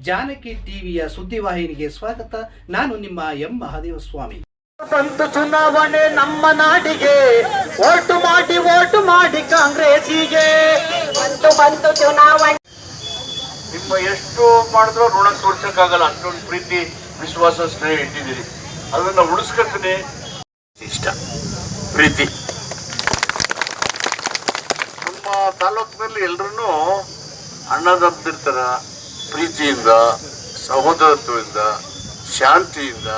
ಜಾನಕಿ ಟಿವಿಯ ಸುದ್ದಿವಾಹಿನಿಗೆ ಸ್ವಾಗತ. ನಾನು ನಿಮ್ಮ ಎಂ. ಮಹಾದೇವ ಸ್ವಾಮಿ ಬಂತು ಚುನಾವಣೆ ನಮ್ಮ ನಾಡಿಗೆ. ಓಟು ಮಾಡಿ ಓಟು ಮಾಡಿ ಕಾಂಗ್ರೆಸ್ಸಿಗೆ. ಬಂತು ಬಂತು ಚುನಾವಣೆ. ನಿಮ್ಮ ಎಷ್ಟು ಮಾಡಿದ್ರು ಋಣ ತೋರ್ಸಕ್ಕಾಗಲ್ಲ ಅಷ್ಟೊಂದು ಪ್ರೀತಿ ವಿಶ್ವಾಸ ಸ್ನೇಹ ಇಟ್ಟಿದ್ದೀರಿ. ಅದನ್ನ ಉಳಿಸ್ಕೊತೀನಿ ಇಷ್ಟ ಪ್ರೀತಿ. ನಮ್ಮ ತಾಲೂಕಿನಲ್ಲಿ ಎಲ್ರೂ ಅಣ್ಣದಂತಿರ್ತಾರ ಪ್ರೀತಿಯಿಂದ, ಸಹೋದರತ್ವದಿಂದ, ಶಾಂತಿಯಿಂದ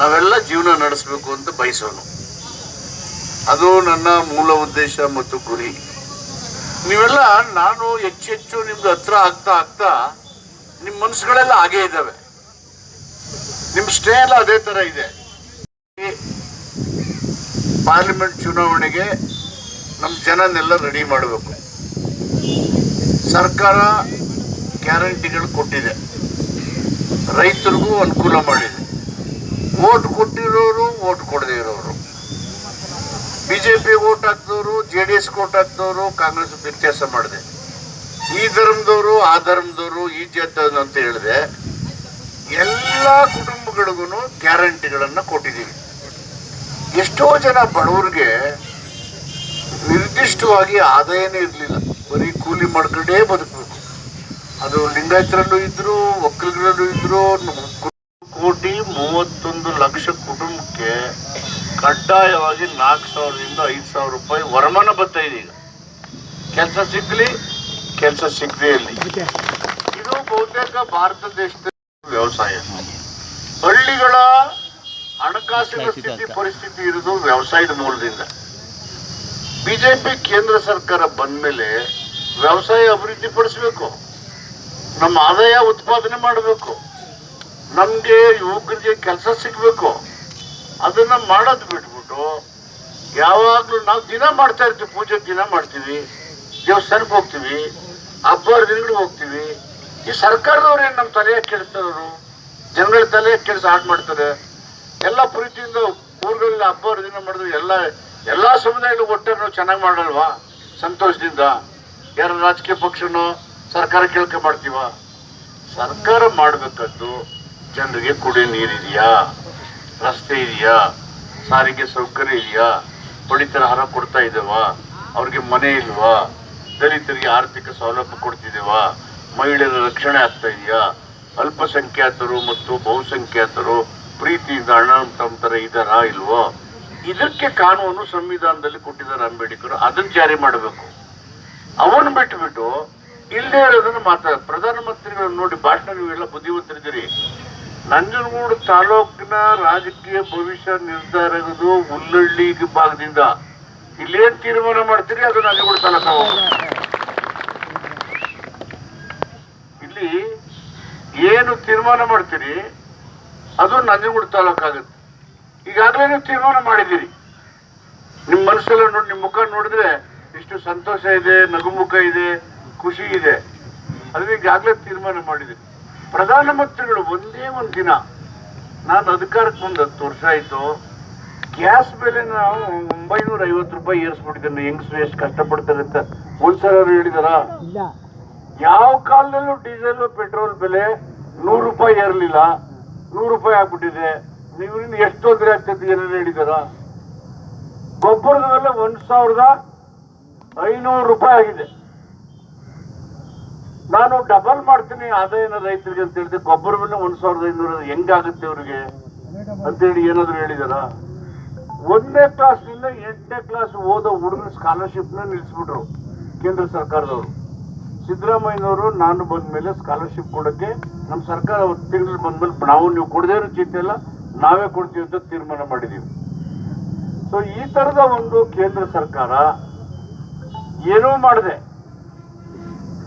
ನಾವೆಲ್ಲ ಜೀವನ ನಡೆಸಬೇಕು ಅಂತ ಬಯಸೋನು. ಅದು ನನ್ನ ಮೂಲ ಉದ್ದೇಶ ಮತ್ತು ಗುರಿ. ನೀವೆಲ್ಲ ನಾನು ಹೆಚ್ಚೆಚ್ಚು ನಿಮ್ದು ಹತ್ರ ಆಗ್ತಾ ಆಗ್ತಾ ನಿಮ್ಮ ಮನಸ್ಸುಗಳೆಲ್ಲ ಹಾಗೇ ಇದ್ದಾವೆ. ನಿಮ್ಮ ಸ್ಟೇ ಎಲ್ಲ ಅದೇ ತರ ಇದೆ. ಪಾರ್ಲಿಮೆಂಟ್ ಚುನಾವಣೆಗೆ ನಮ್ಮ ಜನನೆಲ್ಲ ರೆಡಿ ಮಾಡಬೇಕು. ಸರ್ಕಾರ ಗ್ಯಾರಂಟಿಗಳು ಕೊಟ್ಟಿದೆ. ರೈತರಿಗೂ ಅನುಕೂಲ ಮಾಡಿದೆ. ಓಟ್ ಕೊಟ್ಟಿರೋರು ಓಟ್ ಕೊಡದೇ ಇರೋರು. ಬಿಜೆಪಿ ಓಟ್ ಹಾಕಿದವರು ಜೆ ಡಿ ಎಸ್ ಓಟ್ ಹಾಕಿದವರು ಕಾಂಗ್ರೆಸ್ ವ್ಯತ್ಯಾಸ ಮಾಡಿದೆ. ಈ ಧರ್ಮದವರು, ಆ ಧರ್ಮದವರು, ಈ ಜಾತದವ್ರು ಅಂತ ಹೇಳಿದೆ ಎಲ್ಲ ಕುಟುಂಬಗಳಿಗೂ ಗ್ಯಾರಂಟಿಗಳನ್ನು ಕೊಟ್ಟಿದ್ದೀವಿ. ಎಷ್ಟೋ ಜನ ಬಡವರಿಗೆ ನಿರ್ದಿಷ್ಟವಾಗಿ ಆದಾಯನೇ ಇರಲಿಲ್ಲ. ಬರೀ ಕೂಲಿ ಮಾಡ್ಕೊಂಡೇ ಬದುಕಬೇಕು. ಅದು ಲಿಂಗಾಯತರಲ್ಲೂ ಇದ್ರು ಒಕ್ಕಲಿಗರಲ್ಲೂ ಇದ್ರು ಕೋಟಿ ಮೂವತ್ತೊಂದು ಲಕ್ಷ ಕುಟುಂಬಕ್ಕೆ ಕಡ್ಡಾಯವಾಗಿ ನಾಲ್ಕು ಸಾವಿರದಿಂದ ಐದು ಸಾವಿರ ರೂಪಾಯಿ ವರಮಾನ ಬರ್ತಾ ಇದೆ ಈಗ. ಕೆಲಸ ಸಿಗ್ಲಿ ಕೆಲಸ ಸಿಗದೇ ಇರಲಿ ಇದು ಬಹುತೇಕ ಭಾರತ ದೇಶದ ವ್ಯವಸಾಯ. ಹಳ್ಳಿಗಳ ಹಣಕಾಸಿನ ಸ್ಥಿತಿ ಪರಿಸ್ಥಿತಿ ಇರೋದು ವ್ಯವಸಾಯದ ಮೂಲದಿಂದ. ಬಿಜೆಪಿ ಕೇಂದ್ರ ಸರ್ಕಾರ ಬಂದ್ಮೇಲೆ ವ್ಯವಸಾಯ ಅಭಿವೃದ್ಧಿ ಪಡಿಸ್ಬೇಕು. ನಮ್ಮ ಆದಾಯ ಉತ್ಪಾದನೆ ಮಾಡಬೇಕು. ನಮಗೆ ಯುವಕರಿಗೆ ಕೆಲಸ ಸಿಗಬೇಕು. ಅದನ್ನ ಮಾಡೋದು ಬಿಟ್ಬಿಟ್ಟು ಯಾವಾಗಲೂ ನಾವು ದಿನ ಮಾಡ್ತಾ ಇರ್ತೀವಿ, ಪೂಜೆ ದಿನ ಮಾಡ್ತೀವಿ ದೇವಸ್ಥಾನಕ್ಕೆ ಹೋಗ್ತೀವಿ ಹಬ್ಬ ದಿನಗಳು ಹೋಗ್ತೀವಿ. ಈ ಸರ್ಕಾರದವ್ರು ಏನು ನಮ್ಮ ತಲೆ ಕೆಡಿಸ್ತಾರವರು ಜನಗಳ ತಲೆ ಕೆಡಿಸಿ ಹಾಳು ಮಾಡ್ತಾರೆ. ಎಲ್ಲ ಪ್ರೀತಿಯಿಂದ ಊರುಗಳಲ್ಲಿ ಹಬ್ಬ ದಿನ ಮಾಡಿದ್ರೆ ಎಲ್ಲ ಎಲ್ಲ ಸಮುದಾಯಗಳು ಒಟ್ಟಾರೆ ನಾವು ಚೆನ್ನಾಗಿ ಮಾಡಲ್ವಾ? ಸಂತೋಷದಿಂದ. ಯಾರ ರಾಜಕೀಯ ಪಕ್ಷನೋ ಸರ್ಕಾರ ಕೇಳ್ಕೆ ಮಾಡ್ತೀವ? ಸರ್ಕಾರ ಮಾಡಬೇಕದ್ದು ಜನರಿಗೆ ಕುಡಿಯೋ ನೀರಿದೆಯಾ ರಸ್ತೆ ಇದೆಯಾ? ಸಾರಿಗೆ ಸೌಕರ್ಯ ಇದೆಯಾ? ಪಡಿತರ ಹಣ ಕೊಡ್ತಾ ಇದ್ದೇವಾ? ಅವ್ರಿಗೆ ಮನೆ ಇಲ್ವಾ? ದಲಿತರಿಗೆ ಆರ್ಥಿಕ ಸೌಲಭ್ಯ ಕೊಡ್ತಿದ್ದೇವಾ? ಮಹಿಳೆಯರ ರಕ್ಷಣೆ ಆಗ್ತಾ ಇದೆಯಾ? ಅಲ್ಪಸಂಖ್ಯಾತರು ಮತ್ತು ಬಹುಸಂಖ್ಯಾತರು ಪ್ರೀತಿಯಿಂದ ಅಣ್ಣ ತಮ್ಮತರ ಇದಾರಾ ಇಲ್ವೋ? ಇದಕ್ಕೆ ಕಾನೂನು ಸಂವಿಧಾನದಲ್ಲಿ ಕೊಟ್ಟಿದ್ದಾರೆ ಅಂಬೇಡ್ಕರ್. ಅದನ್ನ ಜಾರಿ ಮಾಡಬೇಕು. ಅವನ್ ಬಿಟ್ಬಿಟ್ಟು ಇಲ್ಲದೆ ಇರೋದನ್ನ ಮಾತಾಡ ಪ್ರಧಾನಮಂತ್ರಿಗಳನ್ನ ನೋಡಿ ಭಾಷಣ ನೀವೆಲ್ಲ ಬುದ್ಧಿವಂತರಿದ್ದೀರಿ. ನಂಜನಗೂಡು ತಾಲೂಕಿನ ರಾಜಕೀಯ ಭವಿಷ್ಯ ನಿರ್ಧಾರ ಆಗೋದು ಹುಲ್ಲಳ್ಳಿ ಭಾಗದಿಂದ. ಇಲ್ಲೇನ್ ತೀರ್ಮಾನ ಮಾಡ್ತೀರಿ ಅದು ನಂಜನಗೂಡು ತಾಲೂಕ ಇಲ್ಲಿ ಏನು ತೀರ್ಮಾನ ಮಾಡ್ತೀರಿ, ಅದು ನಂಜನಗೂಡು ತಾಲೂಕು ಆಗುತ್ತೆ. ಈಗಾಗಲೇ ನೀವು ತೀರ್ಮಾನ ಮಾಡಿದ್ದೀರಿ. ನಿಮ್ಮ ಮನಸ್ಸೆಲ್ಲ ನೋಡಿ ನಿಮ್ಮ ಮುಖ ನೋಡಿದ್ರೆ ಇಷ್ಟು ಸಂತೋಷ ಇದೆ ನಗುಮುಖ ಇದೆ ಖುಷಿ ಇದೆ. ಅದನ್ನ ಈಗಾಗಲೇ ತೀರ್ಮಾನ ಮಾಡಿದ್ದೀರಿ ಪ್ರಧಾನಮಂತ್ರಿಗಳು ಒಂದೇ ಒಂದು ದಿನ ನಾನು ಅಧಿಕಾರಕ್ಕೆ ಬಂದು ಹತ್ತು ವರ್ಷ ಆಯ್ತು ಗ್ಯಾಸ್ ಬೆಲೆ ನಾವು ಒಂಬೈನೂರ ಐವತ್ತು ರೂಪಾಯಿ ಏರಿಸ್ಬಿಟ್ಟಿದ್ದೇನೆ. ಹೆಂಗಸರು ಎಷ್ಟು ಕಷ್ಟಪಡ್ತಾರೆ ಅಂತ ಒಂದ್ಸಲ ಅವ್ರು ಹೇಳಿದಾರ? ಯಾವ ಕಾಲದಲ್ಲೂ ಡೀಸೆಲ್ ಪೆಟ್ರೋಲ್ ಬೆಲೆ ನೂರು ರೂಪಾಯಿ ಏರಲಿಲ್ಲ. ನೂರು ರೂಪಾಯಿ ಆಗ್ಬಿಟ್ಟಿದೆ. ನೀವು ಎಷ್ಟು ತೊಂದರೆ ಆಗ್ತದೆ ಏನಾದ್ರು ಹೇಳಿದಾರ? ಗೊಬ್ಬರದ ಮೇಲೆ ಒಂದು ಸಾವಿರದ ಐನೂರು ರೂಪಾಯಿ ಆಗಿದೆ. ನಾನು ಡಬಲ್ ಮಾಡ್ತೀನಿ, ಆದಾಯನ ರೈತರಿಗೆ ಅಂತ ಹೇಳಿದ್ರೆ ಗೊಬ್ಬರ ಬೆಲೆ ಒಂದ್ ಸಾವಿರದ ಐನೂರ ಹೆಂಗಾಗುತ್ತೆ ಅವ್ರಿಗೆ? ಅಂತೇಳಿ ಏನಾದ್ರು ಹೇಳಿದಾರ? ಒಂದನೇ ಕ್ಲಾಸ್ನಿಂದ ಎಂಟನೇ ಕ್ಲಾಸ್ ಓದೋ ಹುಡುಗನ ಸ್ಕಾಲರ್ಶಿಪ್ನ ನಿಲ್ಲಿಸ್ಬಿಟ್ರು ಕೇಂದ್ರ ಸರ್ಕಾರದವರು. ಸಿದ್ದರಾಮಯ್ಯನವರು, ನಾನು ಬಂದ ಮೇಲೆ ಸ್ಕಾಲರ್ಶಿಪ್ ಕೊಡಕ್ಕೆ ನಮ್ಮ ಸರ್ಕಾರ ತಿಂಗಳು ಬಂದ್ಮೇಲೆ ನಾವು ನೀವು ಕೊಡದೇ ಇರೋ ಚಿಂತೆ ಇಲ್ಲ ನಾವೇ ಕೊಡ್ತೀವಿ ಅಂತ ತೀರ್ಮಾನ ಮಾಡಿದೀವಿ. ಸೊ ಈ ತರದ ಒಂದು ಕೇಂದ್ರ ಸರ್ಕಾರ ಏನೂ ಮಾಡಿದೆ.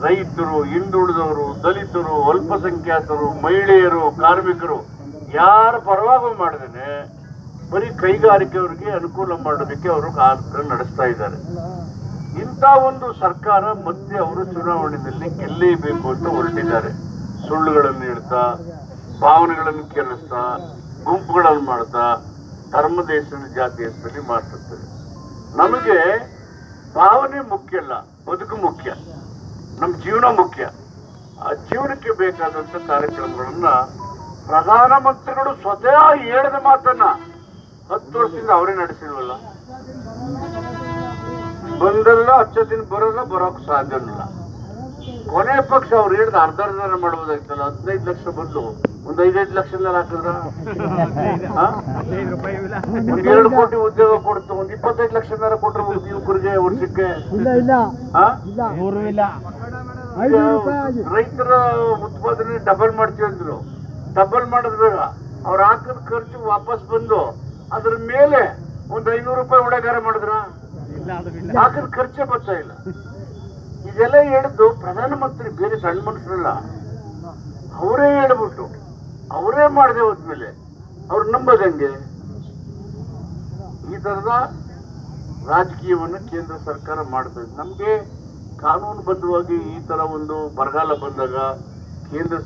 ರೈತರು, ಹಿಂದುಳಿದವರು, ದಲಿತರು, ಅಲ್ಪಸಂಖ್ಯಾತರು, ಮಹಿಳೆಯರು, ಕಾರ್ಮಿಕರು, ಯಾರ ಪರವಾಗಿ ಮಾಡದೇನೆ ಬರೀ ಕೈಗಾರಿಕೆಯವರಿಗೆ ಅನುಕೂಲ ಮಾಡೋದಕ್ಕೆ ಅವರು ಕಾರ್ಯಕ್ರಮ ನಡೆಸ್ತಾ ಇದ್ದಾರೆ. ಇಂಥ ಒಂದು ಸರ್ಕಾರ ಮತ್ತೆ ಅವರು ಚುನಾವಣೆಯಲ್ಲಿ ಗೆಲ್ಲೇಬೇಕು ಅಂತ ಹೊರಟಿದ್ದಾರೆ. ಸುಳ್ಳುಗಳನ್ನು ಹೇಳ್ತಾ, ಭಾವನೆಗಳನ್ನು ಕೆರಳಿಸ್ತಾ ಗುಂಪುಗಳನ್ನು ಮಾಡ್ತಾ, ಧರ್ಮ ದೇಶದ ಜಾತಿ ಹೆಸರಲ್ಲಿ ಮಾತಾಡ್ತಾರೆ. ನಮಗೆ ಭಾವನೆ ಮುಖ್ಯ ಅಲ್ಲ, ಬದುಕು ಮುಖ್ಯ. ನಮ್ಮ ಜೀವನ ಮುಖ್ಯ. ಆ ಜೀವನಕ್ಕೆ ಬೇಕಾದಂತ ಕಾರ್ಯಕ್ರಮಗಳನ್ನ ಪ್ರಧಾನಮಂತ್ರಿಗಳು ಸ್ವತಃ ಹೇಳಿದ ಮಾತನ್ನ ಹತ್ತು ವರ್ಷದಿಂದ ಅವರೇ ನಡೆಸಿಲ್ವಲ್ಲ? ಬಂದಲ್ಲ ಹಚ್ಚ ದಿನ ಬರಲ್ಲ, ಬರೋಕ್ ಸಾಧ್ಯವಿಲ್ಲ ಕೊನೆ ಪಕ್ಷ ಅವ್ರು ಹೇಳಿದ ಅರ್ಧ ಅರ್ಧನ ಮಾಡ್ಬೋದಾಗಿತ್ತಲ್ಲ ಹದಿನೈದು ಲಕ್ಷ ಬಂದು. ಒಂದ್ ಐದೈದು ಲಕ್ಷ ಹಾಕಿದ್ರ? ಒಂದ್ ಎರಡು ಕೋಟಿ ಉದ್ಯೋಗ ಕೊಡ್ತು ಒಂದ್ ಇಪ್ಪತ್ತೈದು ಲಕ್ಷ ಕೊಟ್ರೆ ಯುವಕರಿಗೆ ವರ್ಷಕ್ಕೆ ರೈತರ ಉತ್ಪಾದನೆ ಡಬಲ್ ಮಾಡ್ತೀವಿ ಅಂದ್ರು. ಡಬಲ್ ಮಾಡೋದ್ ಬೇಡ ಅವ್ರ ಹಾಕಿದ ಖರ್ಚು ವಾಪಸ್ ಬಂದು ಅದ್ರ ಮೇಲೆ ಒಂದ್ ಐನೂರು ರೂಪಾಯಿ ಉಡಗಾರ ಮಾಡಿದ್ರ? ಹಾಕಿದ ಖರ್ಚೇ ಬರ್ತಾ ಇಲ್ಲ. ಇದೆಲ್ಲ ಹೇಳಿದ್ದು ಪ್ರಧಾನಮಂತ್ರಿ ಬೇರೆ ಸಣ್ಣ ಮನುಷ್ಯರಲ್ಲ ಅವರೇ ಹೇಳ್ಬಿಟ್ಟು ಅವರೇ ಮಾಡದೆ ಹೋದ್ಮೇಲೆ, ಅವ್ರು ನಂಬದಂಗೆ ಈ ತರದ ರಾಜಕೀಯವನ್ನು ಕೇಂದ್ರ ಸರ್ಕಾರ ಮಾಡ್ತದೆ. ನಮ್ಗೆ ಕಾನೂನುಬದ್ಧವಾಗಿ ಈ ತರ ಒಂದು ಬರಗಾಲ ಬಂದಾಗ ಕೇಂದ್ರ